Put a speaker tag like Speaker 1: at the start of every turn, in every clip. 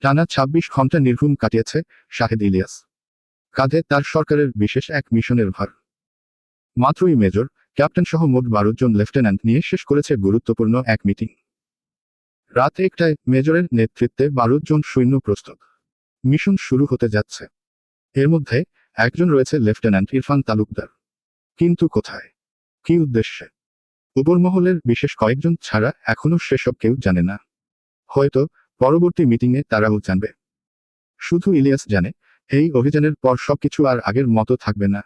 Speaker 1: টানা ২৬ ঘণ্টা নির্ঘুম কাটিয়েছে শাহেদ ইলিয়াস। কাঁধে তার সরকারের বিশেষ এক মিশনের ভার। মাত্রই মেজর ক্যাপ্টেন সহ মোট বারো জন লেফটেন্যান্ট নিয়ে শেষ করেছে গুরুত্বপূর্ণ এক মিটিং। রাত একটায় মেজরের নেতৃত্বে বারো জন সৈন্য প্রস্তুত। মিশন শুরু হতে যাচ্ছে। এর মধ্যে একজন রয়েছে লেফটেন্যান্ট ইরফান তালুকদার। কিন্তু কোথায়? কি উদ্দেশ্যে? উপরমহলের বিশেষ কয়েকজন ছাড়া এখনও সেসব কেউ জানে না। হয়তো পরবর্তী মিটিংয়ে তারাও জানবে। শুধু ইলিয়াস জানে, এই অভিযানের পর সবকিছু আর আগের মতো থাকবে না।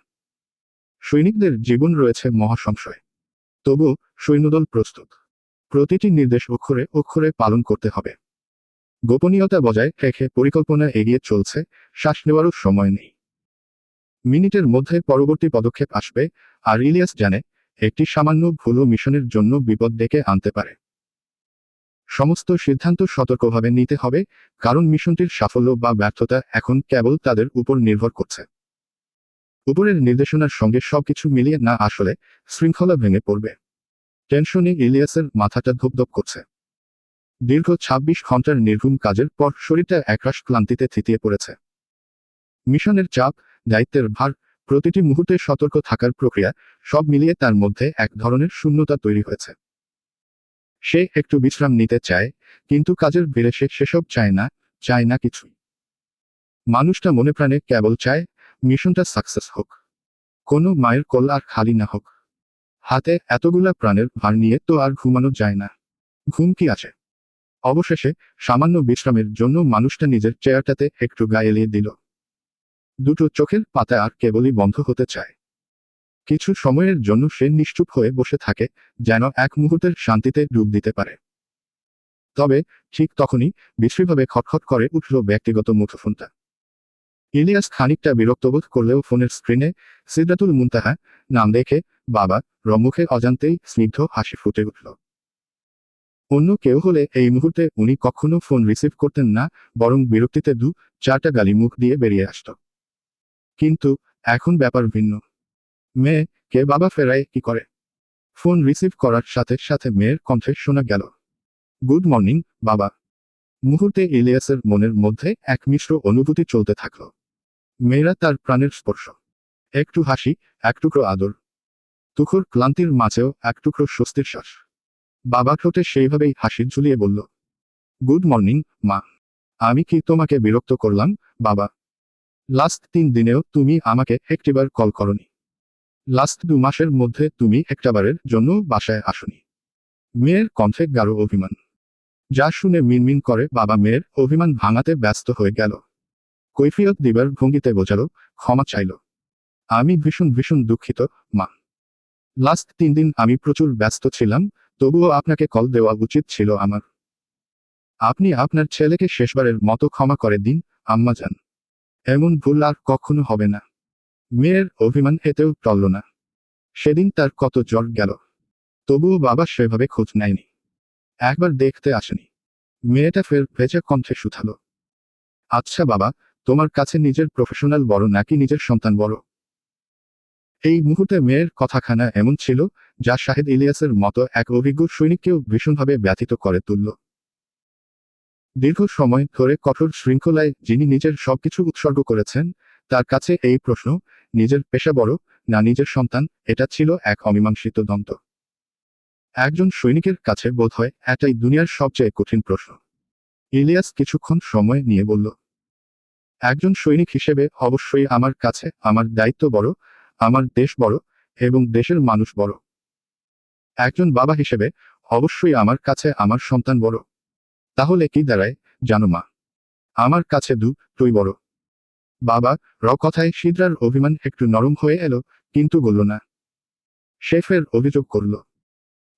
Speaker 1: সৈনিকদের জীবন রয়েছে মহাসংশয়। তবু সৈন্যদল প্রস্তুত। প্রতিটি নির্দেশ অক্ষরে অক্ষরে পালন করতে হবে। গোপনীয়তা বজায় রেখে পরিকল্পনা এগিয়ে চলছে, শ্বাস নেওয়ারও সময় নেই। মিনিটের মধ্যে পরবর্তী পদক্ষেপ আসবে, আর ইলিয়াস জানে, একটি সামান্য ভুলও মিশনের জন্য বিপদ ডেকে আনতে পারে। সমস্ত সিদ্ধান্ত সতর্কভাবে নিতে হবে, কারণ মিশনটির সাফল্য বা ব্যর্থতা এখন কেবল তাদের উপর নির্ভর করছে। উপরের নির্দেশনার সঙ্গে সবকিছু মিলিয়ে না আসলে শৃঙ্খলা ভেঙে পড়বে। টেনশনে ইলিয়াসের মাথাটা ধুপধপ করছে। দীর্ঘ ২৬ ঘণ্টার নির্ঘুম কাজের পর শরীরটা একরাশ ক্লান্তিতে থিতিয়ে পড়েছে। মিশনের চাপ, দায়িত্বের ভার, প্রতিটি মুহূর্তে সতর্ক থাকার প্রক্রিয়া সব মিলিয়ে তার মধ্যে এক ধরনের শূন্যতা তৈরি হয়েছে। সে একটু বিশ্রাম নিতে চায়, কিন্তু কাজের ভিড়ে সে সেসব চায় না চায় না কিছুই। মানুষটা মনে প্রাণে কেবল চায়, মিশনটা সাকসেস হোক। কোনো মায়ের কল আর খালি না হোক। হাতে এতগুলা প্রাণের ভার নিয়ে তো আর ঘুমানো যায় না। ঘুম কি আছে? অবশেষে সামান্য বিশ্রামের জন্য মানুষটা নিজের চেয়ারটাতে একটু গায়ে এলিয়ে দিল। দুটো চোখের পাতা আর কেবলই বন্ধ হতে চায়। কিছু সময়ের জন্য সে নিশ্চুপ হয়ে বসে থাকে, যেন এক মুহূর্তের শান্তিতে ডুব দিতে পারে। তবে ঠিক তখনই বিশ্রীভাবে খটখট করে উঠল ব্যক্তিগত মুঠোফোনটা। ইলিয়াস খানিকটা বিরক্তবোধ করলেও ফোনের স্ক্রিনে সিদ্ধাতুল মুনতাহা নাম দেখে বাবা রমুখে অজান্তেই স্নিগ্ধ হাসি ফুটে উঠল। অন্য কেউ হলে এই মুহূর্তে উনি কখনো ফোন রিসিভ করতেন না, বরং বিরক্তিতে দু চারটা গালি মুখ দিয়ে বেরিয়ে আসত। কিন্তু এখন ব্যাপার ভিন্ন। মেয়ে, কে বাবা ফেরায়, কি করে? ফোন রিসিভ করার সাথে সাথে মেয়ের কণ্ঠে শোনা গেল। গুড মর্নিং, বাবা। মুহূর্তে ইলিয়াসের মনের মধ্যে এক মিশ্র অনুভূতি চলতে থাকল। মেয়েরা তার প্রাণের স্পর্শ। একটু হাসি, এক টুকরো আদর। তুখোর ক্লান্তির মাঝেও এক টুকরো স্বস্তির শ্বাস। বাবা ঠোঁটে সেইভাবেই হাসি ঝুলিয়ে বলল, গুড মর্নিং, মা। আমি কি তোমাকে বিরক্ত করলাম, বাবা? লাস্ট তিন দিনেও তুমি আমাকে একটিবার কল করনি। লাস্ট দু মাসের মধ্যে তুমি একটাবারের জন্য বাসায় আসনি। মেয়ের কণ্ঠে গাঢ় অভিমান। যা শুনে মিনমিন করে বাবা মেয়ের অভিমান ভাঙাতে ব্যস্ত হয়ে গেল। কৈফিয়ত দিবার ভঙ্গিতে বোঝালো, ক্ষমা চাইল। আমি ভীষণ ভীষণ দুঃখিত, মা। লাস্ট তিন দিন আমি প্রচুর ব্যস্ত ছিলাম, তবুও আপনাকে কল দেওয়া উচিত ছিল আমার। আপনি আপনার ছেলেকে শেষবারের মতো ক্ষমা করে দিন, আম্মা যান। এমন ভুল আর কখনো হবে না। মেয়ের অভিমান এতেও টলল না। সেদিন তার কত জ্বর গেল। তবুও বাবা সেভাবে খোঁজ নেয়নি। একবার দেখতে আসেনি। মেয়েটা ফের ভেজা কণ্ঠে শুধালো। আচ্ছা বাবা, তোমার কাছে নিজের প্রফেশনাল বড় নাকি নিজের সন্তান বড়? এই মুহূর্তে মেয়ের কথাখানা এমন ছিল, যা শাহেদ ইলিয়াসের মতো এক অভিজ্ঞ সৈনিককেও ভীষণভাবে ব্যথিত করে তুলল। দীর্ঘ সময় ধরে কঠোর শৃঙ্খলায় যিনি নিজের সবকিছু উৎসর্গ করেছেন, তার কাছে এই প্রশ্ন নিজের পেশা বড়, না নিজের সন্তান, এটা ছিল এক অমীমাংসিত দ্বন্দ্ব। একজন সৈনিকের কাছে বোধ হয় এটাই দুনিয়ার সবচেয়ে কঠিন প্রশ্ন। ইলিয়াস কিছুক্ষণ সময় নিয়ে বলল, একজন সৈনিক হিসেবে অবশ্যই আমার কাছে আমার দায়িত্ব বড়, আমার দেশ বড় এবং দেশের মানুষ বড়। একজন বাবা হিসেবে অবশ্যই আমার কাছে আমার সন্তান বড়। তাহলে কি দাঁড়ায় জানো মা? আমার কাছে দু, তুই বড়। বাবা র কথায় সিদ্রার অভিমান একটু নরম হয়ে এলো, কিন্তু বলল না। শেফের অভিযোগ করল,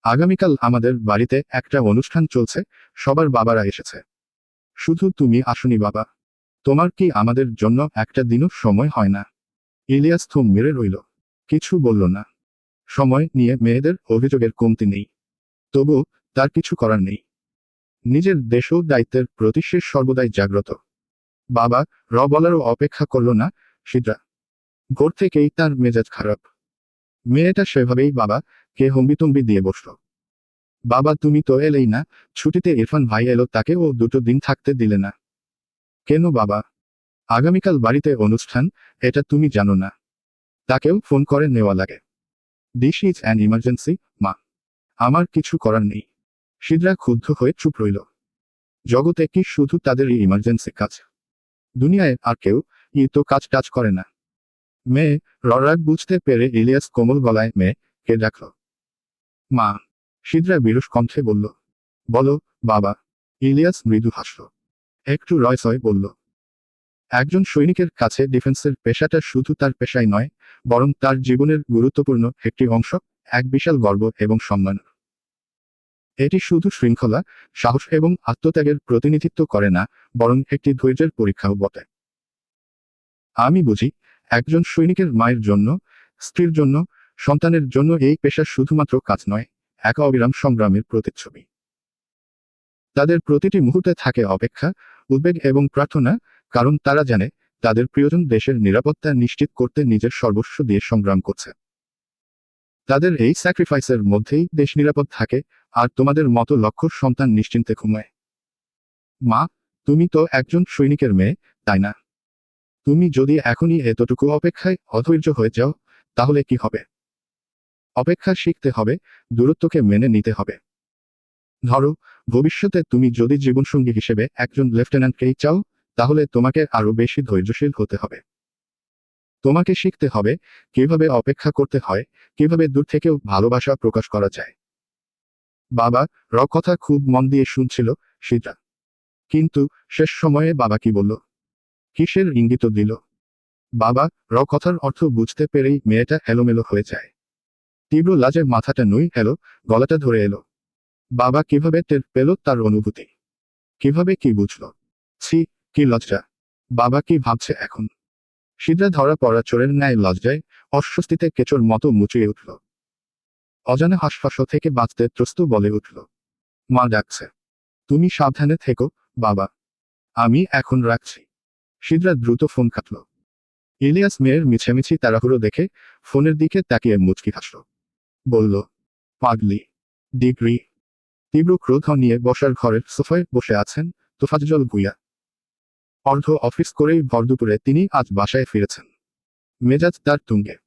Speaker 1: আগামীকাল আমাদের বাড়িতে একটা অনুষ্ঠান চলছে, সবার বাবারা এসেছে। শুধু তুমি আসনি বাবা। তোমার কি আমাদের জন্য একটা দিনও সময় হয় না? ইলিয়াস থুম মেরে রইল। কিছু বলল না। সময় নিয়ে মেয়েদের অভিযোগের কমতি নেই। তবু তার কিছু করার নেই। নিজের দেশ দায়িত্বের প্রতি সে সর্বদাই জাগ্রত। বাবা র বলারও অপেক্ষা করল না, সিদ্রা। ভোর থেকেই তার মেজাজ খারাপ। মেয়েটা সেভাবেই বাবা কে হম্বিতম্বি দিয়ে বসল। বাবা, তুমি তো এলেই না, ছুটিতে ইরফান ভাই এলো, তাকে ও দুটো দিন থাকতে দিলে না। কেন বাবা? আগামীকাল বাড়িতে অনুষ্ঠান, এটা তুমি জানো না। তাকেও ফোন করে নেওয়া লাগে। দিস ইজ অ্যান ইমার্জেন্সি মা। আমার কিছু করার নেই। সিদ্রা ক্ষুব্ধ হয়ে চুপ রইল। জগতে কি শুধু তাদের এই ইমার্জেন্সি কাজ। দুনিয়ায় আর কেউ ই তো কাজ টাজ করে না। মেয়ে ররাগ বুঝতে পেরে ইলিয়াস কোমল গলায় মেয়ে কে ডাকল। মা, সিদরা বিরস কণ্ঠে বলল, বলো, বাবা। ইলিয়াস মৃদু হাসল। একটু রয়সয় বলল, একজন সৈনিকের কাছে ডিফেন্সের পেশাটা শুধু তার পেশাই নয়, বরং তার জীবনের গুরুত্বপূর্ণ একটি অংশ, এক বিশাল গর্ব এবং সম্মান। এটি শুধু শৃঙ্খলা, সাহস এবং আত্মত্যাগের প্রতিনিধিত্ব করে না, বরং একটি ধৈর্যের পরীক্ষাও বটে। আমি বুঝি, একজন সৈনিকের মায়ের জন্য, স্ত্রীর জন্য, সন্তানের জন্য এই পেশা শুধুমাত্র কাজ নয়, এক অবিরাম সংগ্রামের প্রতিচ্ছবি। তাদের প্রতিটি মুহূর্তে থাকে অপেক্ষা, উদ্বেগ এবং প্রার্থনা, কারণ তারা জানে, তাদের প্রিয়জন দেশের নিরাপত্তা নিশ্চিত করতে নিজের সর্বস্ব দিয়ে সংগ্রাম করছে। তাদের এই স্যাক্রিফাইসের মধ্যেই দেশ নিরাপদ থাকে আর তোমাদের মতো লক্ষ্য সন্তান নিশ্চিন্তে ঘুমায়। মা, তুমি তো একজন সৈনিকের মেয়ে, তাই না? তুমি যদি এখনই এতটুকু অপেক্ষায় অধৈর্য হয়ে যাও, তাহলে কি হবে? অপেক্ষা শিখতে হবে, দূরত্বকে মেনে নিতে হবে। ধরো, ভবিষ্যতে তুমি যদি জীবনসঙ্গী হিসেবে একজন লেফটেন্যান্টকেই চাও, তাহলে তোমাকে আরও বেশি ধৈর্যশীল হতে হবে। তোমাকে শিখতে হবে, কীভাবে অপেক্ষা করতে হয়, কীভাবে দূর থেকেও ভালোবাসা প্রকাশ করা যায়। বাবা র কথা খুব মন দিয়ে শুনছিল সীতা কিন্তু শেষ সময়ে বাবা কি বলল? কিসের ইঙ্গিত দিল? বাবা র কথার অর্থ বুঝতে পেরেই মেয়েটা এলোমেলো হয়ে যায়। তীব্র লাজে মাথাটা নুই এলো গলাটা ধরে এলো। বাবা কীভাবে টের পেল তার অনুভূতি? কীভাবে কি বুঝল? ছি, কি লজ্জা। বাবা কি ভাবছে এখন? সিদ্রা ধরা পড়া চোরের ন্যায় লজ্জায় অস্বস্তিতে কেচোর মতো মুচিয়ে উঠল। অজানা হাসফাস থেকে বাঁচতে ত্রস্ত বলে উঠল। মা ডাকছে। তুমি সাবধানে থেকো, বাবা। আমি এখন রাখছি। সিদ্রা দ্রুত ফোন কাটল। ইলিয়াস মেয়ের মিছামিছি তাড়াহুড়ো দেখে ফোনের দিকে তাকিয়ে মুচকি হাসল। বলল, পাগলি, ডিগ্রি। তীব্র ক্রোধ নিয়ে বসার ঘরের সোফায় বসে আছেন তোফাজ্জল ভুইয়া। অর্ধ অফিস করেই ভরদুপুরে তিনি আজ বাসায় ফিরেছেন। মেজাজ তার তুঙ্গে।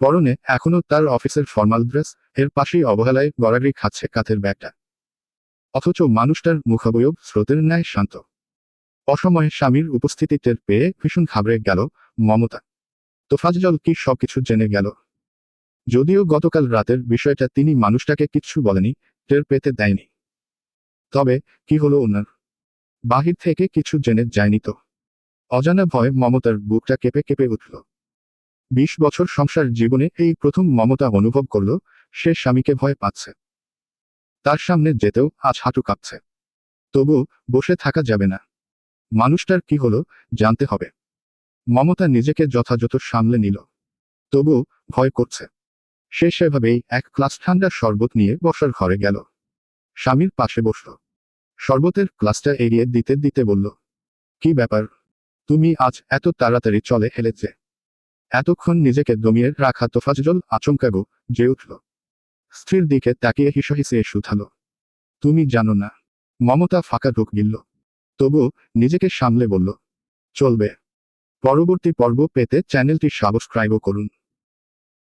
Speaker 1: পরনে এখনও তার অফিসের ফর্মাল ড্রেস, এর পাশেই অবহেলায় গড়াগড়ি খাচ্ছে কাঁথের ব্যাগটা। অথচ মানুষটার মুখাবয়ব স্রোতের ন্যায় শান্ত। অসময়ে স্বামীর উপস্থিতি টের পেয়ে ভীষণ ঘাবড়ে গেল মমতা। তোফাজ্জল কি সবকিছু জেনে গেল? যদিও গতকাল রাতের বিষয়টা তিনি মানুষটাকে কিচ্ছু বলেনি, টের পেতে দেয়নি। তবে কি হলো ওনার? বাহির থেকে কিছু জেনে যায়নি তো। অজানা ভয়ে মমতার বুকটা কেঁপে কেঁপে উঠল। বিশ বছর সংসার জীবনে এই প্রথম মমতা অনুভব করল, সে স্বামীকে ভয় পাচ্ছে। তার সামনে যেতেও আজ হাঁটু কাঁপছে। তবু বসে থাকা যাবে না। মানুষটার কি হলো, জানতে হবে। মমতা নিজেকে যথাযথ সামলে নিল। তবু ভয় করছে। সে সেভাবেই এক ক্লাস ঠান্ডা শরবত নিয়ে বসার ঘরে গেল। স্বামীর পাশে বসল। শরবতের গ্লাসটা এড়িয়ে দিতে দিতে বলল, কি ব্যাপার? তুমি আজ এত তাড়াতাড়ি চলে হেলেছে এতক্ষণ নিজেকে দমিয়ে রাখা তোফাজল আচমকা গো, যে উঠল। স্ত্রীর দিকে তাকিয়ে হিসহিসে শুধাল। তুমি জানো না। মমতা ফাঁকা ঢুক গিলল। তবু নিজেকে সামলে বলল, চলবে। পরবর্তী পর্ব পেতে চ্যানেলটি সাবস্ক্রাইবও করুন।